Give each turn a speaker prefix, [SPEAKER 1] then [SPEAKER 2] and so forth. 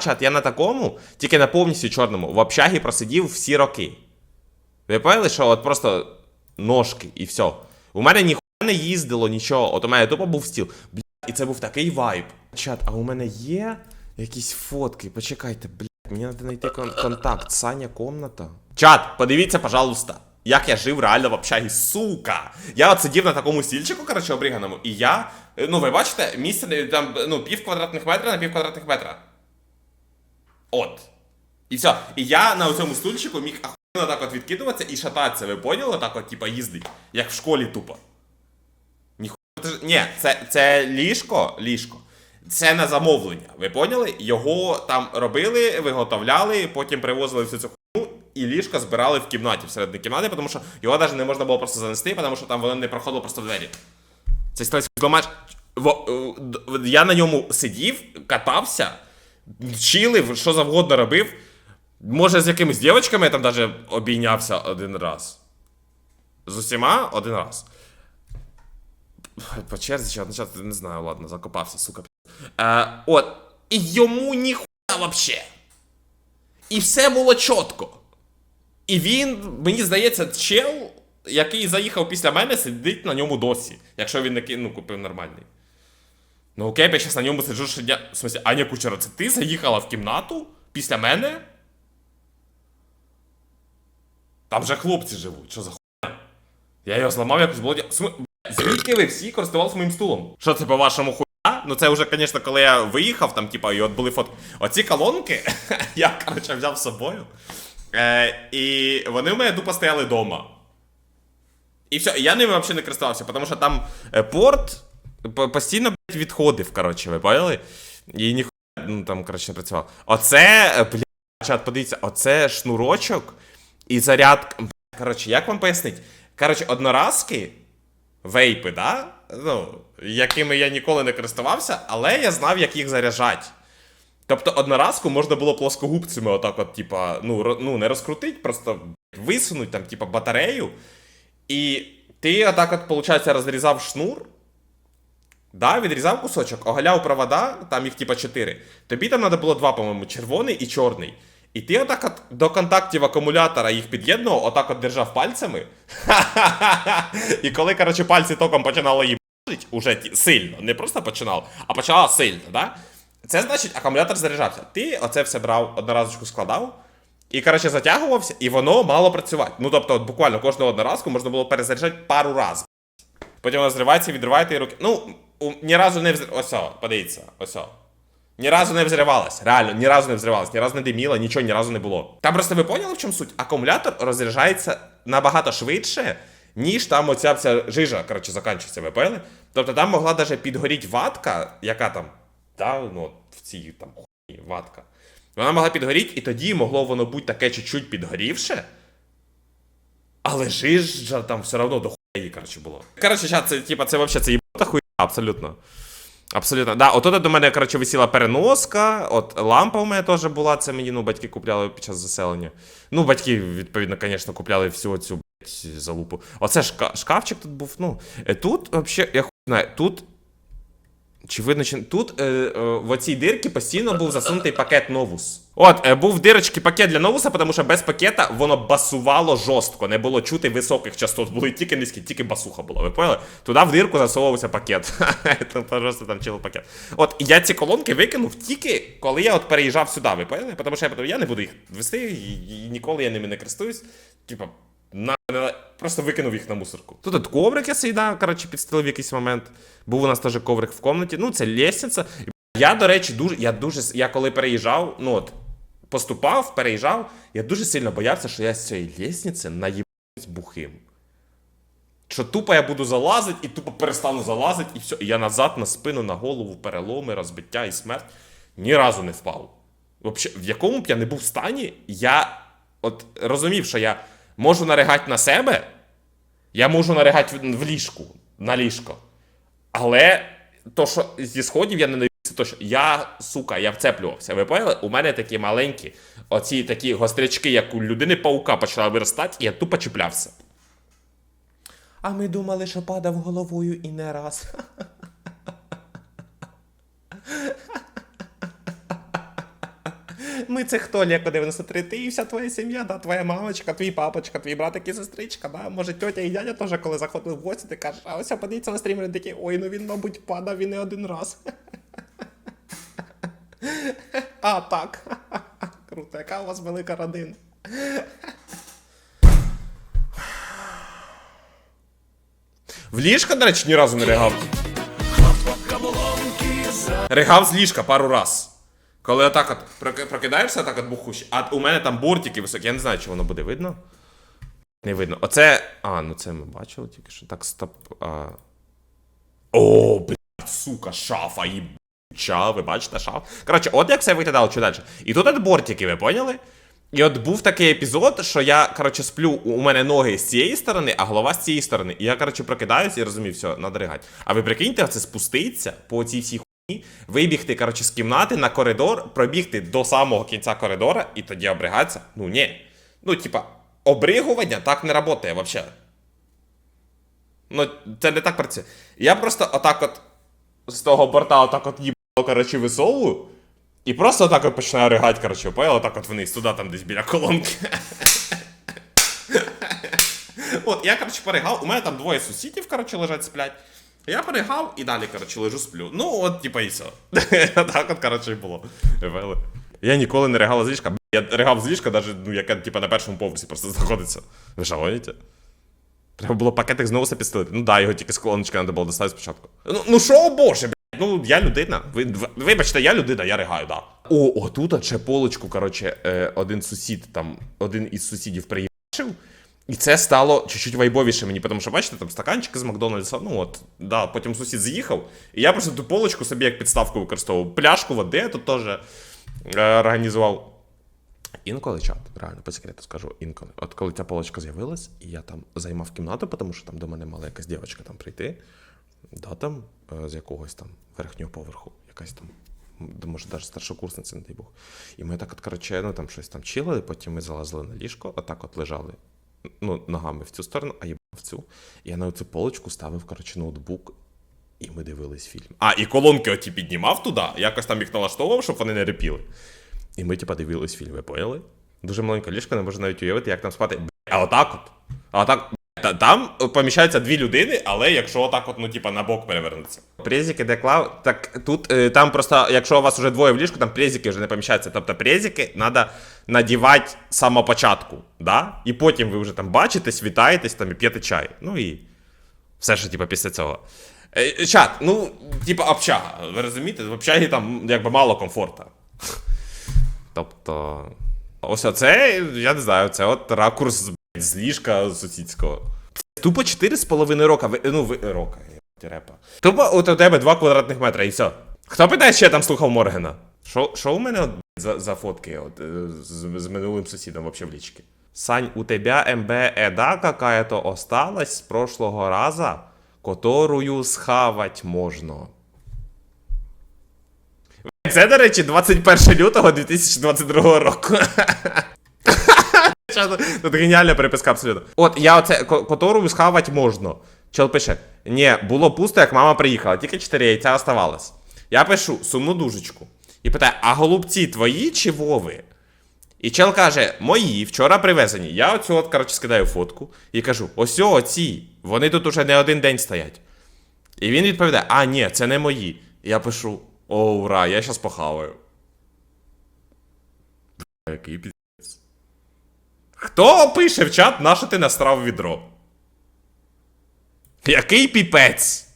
[SPEAKER 1] чат, я на такому, тільки на повністю чорному, в общагі просидів всі роки. Ви поняли, що от просто ножки і все. У мене ніхуя не їздило нічого. От у мене тупо був стіл. Блядь, і це був такий вайб. Чат, а у мене є якісь фотки. Почекайте, блядь, мені треба знайти кон- контакт. Саня комната. Чат, подивіться, пожалуйста. Як я жив реально в общагі, сука. Я от сидів на такому стільчику, коротше, обріганому, і я. е, Ну, ви бачите, місце там ну, пів квадратних метра на пів квадратних метра. От. І все. І я на цьому стульчику міг ахуєнно так от відкидуватися і шататися, ви поняли? Так от, типа, їздить. Як в школі тупо. Ніхуя. це Ні, це, це ліжко, ліжко. Це на замовлення. Ви поняли? Його там робили, виготовляли, потім привозили всю цю хуйню, і ліжко збирали в кімнаті, всередині кімнати, тому що його навіть не можна було просто занести, тому що там воно не проходило просто в двері. Це сталося зламач. Я на ньому сидів, катався, чилив, що завгодно робив. Може, з якимись дівчатками я там навіть обійнявся один раз. З усіма один раз. По черзі чи одночасно, не знаю, ладно, закопався, сука. Е, от. І йому ніхуя вообще. І все було чітко. І він, мені здається, чел, який заїхав після мене, сидить на ньому досі, якщо він не ну, купив нормальний. Ну окей, я зараз на ньому сиджу щодня. В смысле, Аня Кучера, це ти заїхала в кімнату після мене? Там же хлопці живуть, що за хуйня? Я його зламав якось було. См... Звідки ви всі користувалися моїм стулом? Що це по-вашому хуя? Ну це вже, звісно, коли я виїхав, там, типа, і от були фотки. Оці колонки я, коротше, взяв з собою. Е, і вони в мене тупо стояли вдома. І все, я ними взагалі не користувався, тому що там е, порт по- постійно блядь, відходив, коротше, ви поняли? І ніхуя, ну там, коротше, не працював. Оце, е, блядь, чат, подивіться, оце шнурочок і зарядка. Коротше, як вам пояснити? Коротше, одноразки, вейпи, да? Ну, якими я ніколи не користувався, але я знав, як їх заряджати. Тобто одноразку можна було плоскогубцями отак от, типа, ну, ну не розкрутити, просто висунуть там, типа, батарею. І ти отак от, виходить, розрізав шнур. Да, відрізав кусочок, оголяв провода, там їх типа 4. Тобі там треба було два, по-моєму, червоний і чорний. І ти отак от до контактів акумулятора їх під'єднував, отак от держав пальцями. І коли, коротше, пальці током починало їбати, уже сильно, не просто починав, а почала сильно, да? Це значить, акумулятор заряджався. Ти оце все брав, одноразочку складав, і, коротше, затягувався, і воно мало працювати. Ну, тобто, от буквально кожну одноразку можна було перезаряджати пару разів. Потім вона зривається, відриваєте і руки. Ну, ні разу не взр... Ось, о, подивіться, ось. о. Ні разу не взривалась. Реально, ні разу не взривалась, ні разу не диміло, нічого ні разу не було. Там просто ви поняли, в чому суть? Акумулятор розряджається набагато швидше, ніж там оця вся жижа, коротше, закінчується, ви поняли? Тобто там могла навіть підгоріти ватка, яка там, да, ну, в цій там хуйні ватка. Вона могла підгоріти, і тоді могло воно бути таке чуть-чуть підгорівше. Але жижа там все одно до хуї, коротше, було. Коротше, це, типа, це взагалі це їбата хуйня, абсолютно. Абсолютно. Да, от тут до мене, коротше, висіла переноска, от лампа у мене теж була, це мені, ну, батьки купляли під час заселення. Ну, батьки, відповідно, звісно, купляли всю цю блядь, залупу. Оце шка- шкафчик тут був. Ну, е, тут, взагалі, я хуй знаю, тут. Чи видно, чи тут е, е, в оцій дирці постійно був засунутий пакет новус. От, е, був в дирочці пакет для новуса, тому що без пакета воно басувало жорстко, не було чути високих частот, були тільки низькі, тільки басуха була. Ви поняли? Туди в дирку засовувався пакет. Там просто там чило пакет. От я ці колонки викинув тільки коли я от переїжджав сюди, ви поняли? Тому що я я не буду їх вести, і, і ніколи я ними не користуюсь. Типа, на- просто викинув їх на мусорку. Тут от коврик я сіда, коротше, підстелив в якийсь момент. Був у нас теж коврик в комнаті. Ну, це лестниця. Я, до речі, дуже. Я дуже. Я коли переїжджав, ну от, поступав, переїжджав, я дуже сильно боявся, що я з цієї лестниці наїбусь бухим. Що тупо я буду залазити і тупо перестану залазити, і все. І я назад на спину, на голову, переломи, розбиття і смерть ні разу не впав. Вообще, в якому б я не був в стані, я от розумів, що я можу наригати на себе, я можу наригати в, ліжку, на ліжко. Але то, що зі сходів я не навівся, то що я, сука, я вцеплювався. Ви поняли? У мене такі маленькі, оці такі гострячки, як у людини паука почали виростати, і я тупо чіплявся. А ми думали, що падав головою і не раз. Ми це хто, Леко 93, ти і вся твоя сім'я, да, твоя мамочка, твій папочка, твій братик і сестричка, да, може тьотя і дядя теж, коли заходили в гості, ти кажеш, а ось подивіться на стрімери, такі, ой, ну він, мабуть, падав і не один раз. А, так. Круто, яка у вас велика родина. В ліжко, до речі, ні разу не ригав. Ригав з ліжка пару раз. Коли отак от проки- прокидаєшся, так от бухущ, а у мене там бортики високі, я не знаю, чи воно буде видно. Не видно. Оце. А, ну це ми бачили тільки що. Так, стоп. А... О, блядь, сука, шафа, їбча, ви бачите шаф? Коротше, от як все виглядало чи далі. І тут от бортики, ви поняли? І от був такий епізод, що я, коротше, сплю, у мене ноги з цієї сторони, а голова з цієї сторони. І я, коротше, прокидаюся і розумію, все, надо ригати. А ви прикиньте, це спуститься по цій всій вибігти, коротше, з кімнати на коридор, пробігти до самого кінця коридора і тоді обригатися. Ну ні. Ну, типа, обригування так не працює взагалі. Ну, це не так працює. Я просто отак от з того борта отак от їбало, коротше, висовую. І просто отак от починаю ригати, коротше, понял, отак от вниз, туди там десь біля колонки. От, я, коротше, поригав, у мене там двоє сусідів, коротше, лежать, сплять. Я поригав і далі, коротше, лежу, сплю. Ну, от, типа, і все. так от, коротше, і було. Я ніколи не ригав з ліжка. Я ригав з ліжка, навіть, ну, яке, типа, на першому поверсі просто знаходиться. Ви що? Треба було пакетик знову запістити. Ну да, його тільки з колоночки треба було доставити спочатку. Ну, ну що, боже, блядь, ну я людина. Ви, ви- вибачте, я людина, я ригаю, да. О, отут ще полочку, коротше, е, один сусід, там, один із сусідів приїхав. І це стало чуть-чуть вайбовіше мені, тому що, бачите, там стаканчики з Макдональдса, ну от, да, потім сусід заїхав, і я просто ту полочку собі як підставку використовував. Пляшку води я тут теж е, організував. Інколи чат, реально по секрету скажу, інколи. От коли ця полочка з'явилась, і я там займав кімнату, тому що там до мене мала якась дівчинка там прийти, да, там е, з якогось там верхнього поверху, якась там, може, навіть старшокурсниця, не дай Бог. І ми так от, коротше, ну там щось там чилили, потім ми залазили на ліжко, отак от лежали ну, ногами в цю сторону, а я в цю. Я на цю полочку ставив, коротше, ноутбук, і ми дивились фільм. А, і колонки оті піднімав туди, якось там їх налаштовував, щоб вони не репіли. І ми, типа, дивились фільм, ви поняли? Дуже маленька ліжка, не можу навіть уявити, як там спати. Б**, А отак от. А отак. Та, там поміщаються дві людини, але якщо отак, от, ну, типа, на бок перевернуться. Презики де клав. Так тут е, там просто, якщо у вас вже двоє в ліжку, там презики вже не поміщаються. Тобто презики треба надівати з самого початку, да? І потім ви вже там бачитесь, вітаєтесь там і п'єте чай. Ну і все ж, типа, після цього. Е, чат, ну, типа, общага. Ви розумієте? В общагі там якби мало комфорту. Тобто. Ось оце, я не знаю, це от ракурс з ліжка сусідського. Тупо 4,5 рока. Ви, ну, ви, рока, репа. Тупо от у тебе 2 квадратних метра і все. Хто питає, чи я там слухав Моргена? Що, що у мене от, за, за фотки от, е, з, з минулим сусідом вообще в лічці? Сань, у тебя МБ еда какая-то осталась з прошлого раза, которую схавать можна. Це, до речі, 21 лютого 2022 року. Що Тут геніальна переписка абсолютно. От я оце, ко- которую схавать можна. Чел пише: Ні, було пусто, як мама приїхала, тільки 4 яйця оставалось. Я пишу сумну дужечку. І питаю, а голубці твої чи Вови? І чел каже: Мої, вчора привезені. Я оцю от, коротше, скидаю фотку і кажу: ось оці, вони тут уже не один день стоять. І він відповідає: А, ні, це не мої. Я пишу: О, ура, я щас похаваю. Який. Хто пише в чат, на що ти настрав відро? Який піпець?